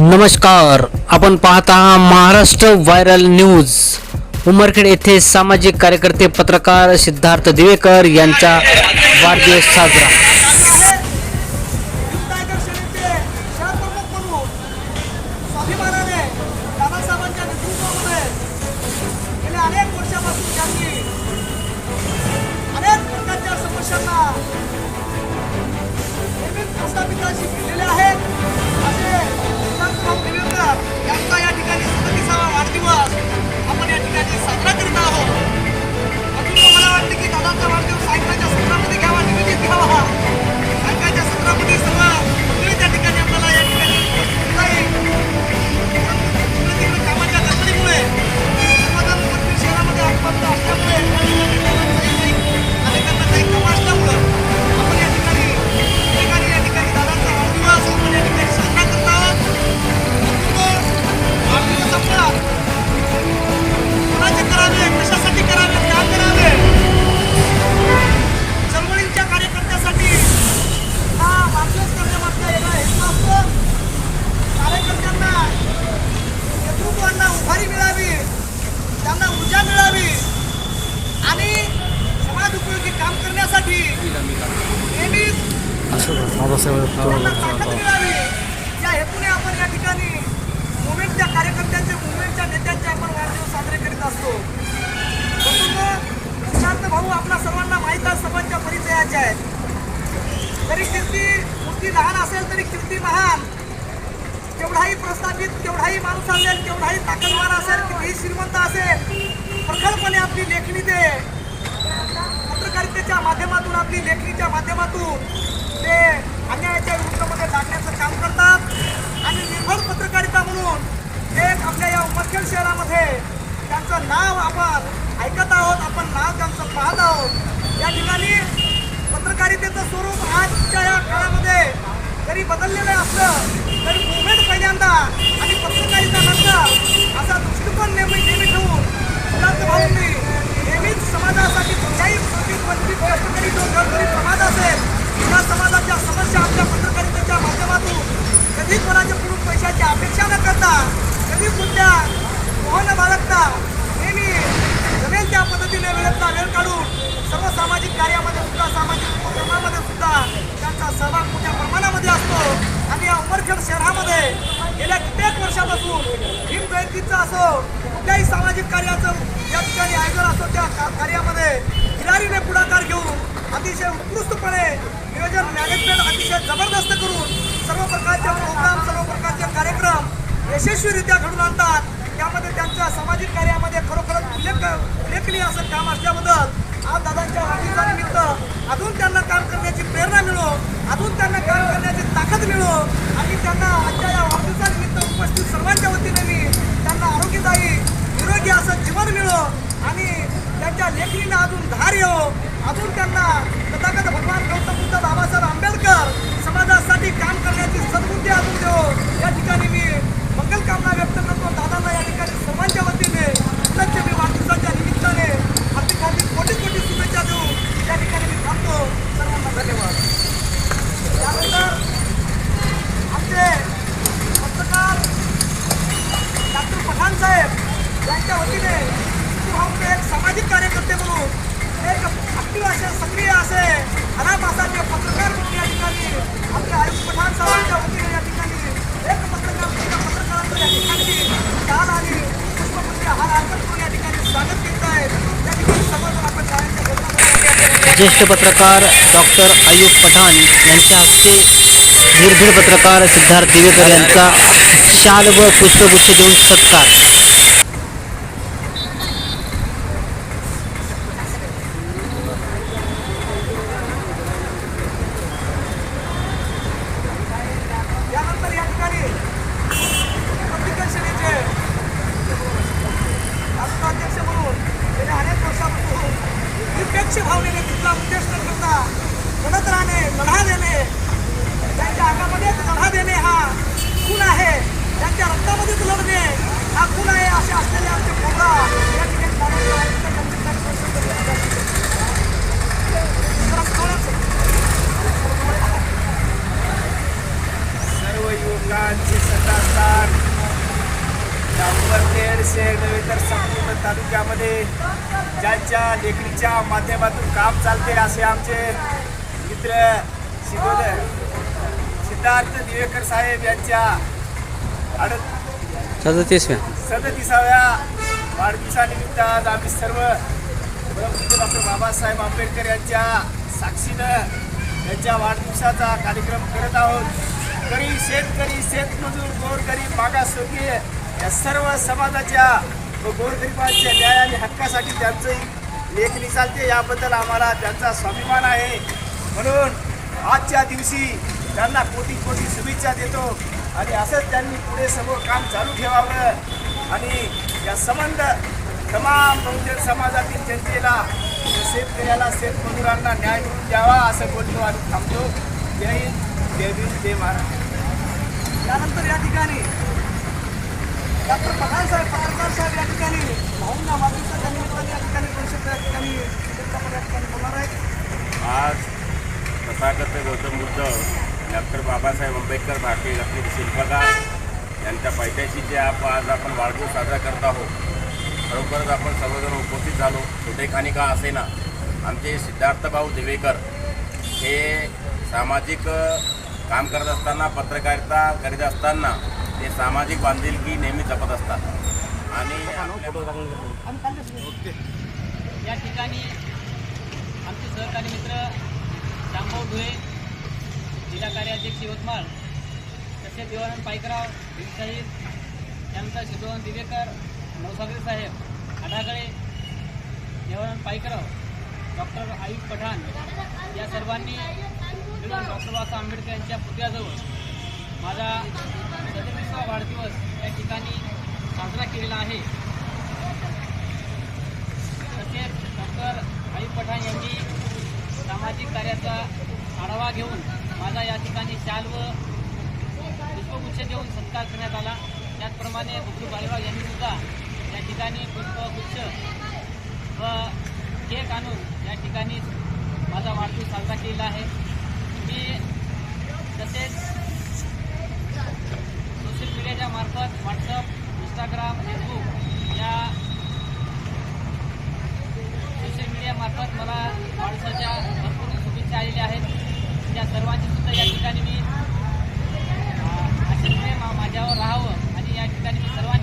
नमस्कार आपण पाहत आहात महाराष्ट्र व्हायरल न्यूज उमरखेड येथे सामाजिक कार्यकर्ते पत्रकार सिद्धार्थ दिवेकर यांचा वाढदिवस साजरा. अनेक प्रकारच्या समस्यांना आहेत त्यांना ताकद मिळावी. या हेतूने आपण या ठिकाणी मुवमेंटच्या कार्यकर्त्यांचे मुवमेंटच्या नेत्यांचे आपण वाढदिवस साजरे करीत असतो. सिद्धार्थ भाऊ आपल्या सर्वांना माहीत आहे सर्वांच्या परिचयाचे आहेत. जरी कीर्ती मूर्ती लहान असेल तरी कीर्ती महान. केवढाही प्रस्थापित केवढाही माणूस असेल केवढाही ताकदवान असेल केवढाही श्रीमंत असेल प्रखरपणे आपली लेखणी ते पत्रकारितेच्या माध्यमातून आपली लेखणीच्या माध्यमातून ते अन्यायाच्या विरुद्धमध्ये टाकण्याचं काम करतात आणि निर्भर पत्रकारिता म्हणून एक आपल्या या उमरखेड शहरामध्ये त्यांचं नाव आपण ऐकत आहोत आपण नाव त्यांचं पाहत आहोत या ठिकाणी पत्रकारितेचं स्वरूप आजच्या या काळामध्ये जरी बदललेलं असलं तरी मुवमेंट पहिल्यांदा आणि पत्रकारिता नंतर असा दृष्टिकोन नेहमी नेहमी ठेवून सिद्धार्थ भाऊंनी नेहमीच समाजासाठी कुठल्याही वंचित वंचित कष्टकरी जो गरगरीब समाज असेल त्या समाजाच्या समस्या आपल्या पत्रकारितेच्या माध्यमातून कधी कोणाच्या पुढून पैशाची अपेक्षा न करता कधी कुठल्या मोहन न बाळगता नेहमी जमेल त्या पद्धतीने वेळेतला वेळ काढून सर्व सामाजिक कार्यामध्ये सुद्धा सामाजिक उपक्रमामध्ये सुद्धा त्यांचा सहभाग मोठ्या प्रमाणामध्ये असतो आणि या शहरामध्ये गेल्या कित्येक वर्षापासून भीम जयंतीचं असो कुठल्याही सामाजिक कार्याचं या ठिकाणी आयोजन असो त्या कार्यामध्ये खिलारीने पुढाकार घेऊन अतिशय उत्कृष्टपणे नियोजन मॅनेजमेंट अतिशय जबरदस्त करून सर्व प्रकारचे प्रोग्राम सर्व प्रकारचे कार्यक्रम यशस्वीरित्या घडून आणतात. त्यामध्ये त्यांच्या सामाजिक कार्यामध्ये खरोखरच उल्लेख उल्लेखनीय असं काम असल्याबद्दल आज दादांच्या वाढदिवसानिमित्त अजून त्यांना काम करण्याची प्रेरणा मिळो अजून त्यांना काम करण्याची ताकद मिळो आणि त्यांना आजच्या या वाढदिवसानिमित्त उपस्थित सर्वांच्या वतीने मी त्यांना आरोग्यदायी निरोगी असं जीवन मिळो आणि त्यांच्या लेखणीनं अजून धार येवो अजून त्यांना तथागत भगवान गौतम बुद्ध बाबासाहेब आंबेडकर समाजासाठी काम करण्याची सद्बुद्धी अजून देवो या ठिकाणी मी मंगल कामना व्यक्त करतो दादांना या ठिकाणी सर्वांच्या वतीने त्यांच्या मी वाढदिवसाच्या निमित्ताने हार्दिक हार्दिक कोटी कोटी शुभेच्छा देऊ या ठिकाणी मी थांबतो सर्वांना धन्यवाद त्यानंतर आमचे पत्रकार डॉक्टर पठाण साहेब यांच्या वतीने भाऊने एक सामाजिक कार्यकर्ते म्हणून एक ॲक्टिव्ह असे सक्रिय असे खराब असाचे पत्रकार म्हणून या ठिकाणी आपले आयुष पठाण साहेबांच्या वतीने या ठिकाणी एक पत्रकार दुसऱ्या पत्रकारांचं या ठिकाणी शाल आणि पुष्पपुष्पी हार अर्पण करून या ठिकाणी स्वागत केलं आहे या ठिकाणी सर्वजण आपण शाळेच्या भेटण्यामध्ये ज्येष्ठ पत्रकार डॉक्टर अयूब पठाण यांच्या हस्ते निर्भीड पत्रकार सिद्धार्थ दिवेकर यांचा शाल व पुष्पगुच्छ देऊन सत्कार यानंतर या ठिकाणी पब्लिकन सेनेचे राष्ट्राध्यक्ष म्हणून गेल्या अनेक वर्षापासून निरपेक्ष भावनेने तिथला उद्देश न करता लढत राहणे लढा देणे त्यांच्या अंगामध्येच लढा देणे हा खून आहे त्यांच्या रक्तामध्येच लढणे हा खून आहे असे असलेले आमचे पोरा या ठिकाणी दादांच्या वाढदिवसाच्या निमित्ताने परिषद करण्यात आली. जरा थोडंसं सर्व युवकांचे असतात शहर नव्हे तर संपूर्ण तालुक्यामध्ये ज्यांच्या लेखणीच्या माध्यमातून काम चालते असे आमचे मित्र सिद्धोदर सिद्धार्थ दिवेकर साहेब यांच्या अड सदतीसव्या. सदतीसाव्या वाढदिवसानिमित्त आज आम्ही सर्व परमपूज्य डॉक्टर बाबासाहेब आंबेडकर यांच्या साक्षीनं त्यांच्या वाढदिवसाचा कार्यक्रम करत आहोत. गरीब शेतकरी शेतमजूर गोरगरीब मागासवर्गीय या सर्व समाजाच्या व गोरगरिबांच्या न्याय आणि हक्कासाठी त्यांचंही लेखणी चालते. याबद्दल आम्हाला त्यांचा स्वाभिमान आहे. म्हणून आजच्या दिवशी त्यांना कोटी कोटी शुभेच्छा देतो. आणि असंच त्यांनी पुढे समोर काम चालू ठेवावं. आणि या संबंध तमाम बहुजन समाजातील जनतेला शेतकऱ्याला शेतमजुरांना न्याय मिळून द्यावा असं बोलतो आणि थांबतो. जय हिंद जय भीम जय महाराज त्यानंतर या ठिकाणी डॉक्टर पठाण साहेब साहेब या ठिकाणी. भाऊंना मागणीचा धन्यवाद या ठिकाणी परिषद या ठिकाणी या ठिकाणी बोलणार आहेत आज तथागत गौतम बुद्ध डॉक्टर बाबासाहेब आंबेडकर भारतीय रत्न शिल्पकार यांच्या पैठ्याशी जे आप आज आपण वाढदिवस साजरा करत आहोत खरोखरच आपण सर्वजण उपस्थित झालो. छोटेखानी का असेना आमचे सिद्धार्थभाऊ दिवेकर हे सामाजिक काम करत असताना पत्रकारिता करीत असताना ते सामाजिक बांधिलकी नेहमी जपत असतात. आणि या ठिकाणी आमचे सहकारी मित्र श्यामभाऊ धुळे जिल्हा कार्याध्यक्ष यवतमाळ तसेच देवानंद पायकराव साहेब त्यानंतर शिवराम दिवेकर नवसागरे साहेब आढागळे देवानंद पायकराव डॉक्टर आयुब पठाण या सर्वांनी मिळून डॉक्टर बाबासाहेब आंबेडकर यांच्या पुतळ्याजवळ माझा हा वाढदिवस या ठिकाणी साजरा केलेला आहे. तसेच डॉक्टर भाई पठाण यांनी सामाजिक कार्याचा आढावा घेऊन माझा या ठिकाणी शाल व पुष्पगुच्छ देऊन सत्कार करण्यात आला. त्याचप्रमाणे बबलू बालेवाग यांनी सुद्धा या ठिकाणी पुष्पगुच्छ व केक आणून या ठिकाणी माझा वाढदिवस साजरा केलेला आहे. मी तसेच मार्फत व्हॉट्सअप इंस्टाग्राम फेसबुक या सोशल मीडियामार्फत मला माणसाच्या भरपूर शुभेच्छा आलेल्या आहेत. त्या सर्वांची सुद्धा या ठिकाणी मी अं, माझ्यावर राहावं आणि या ठिकाणी मी सर्वांची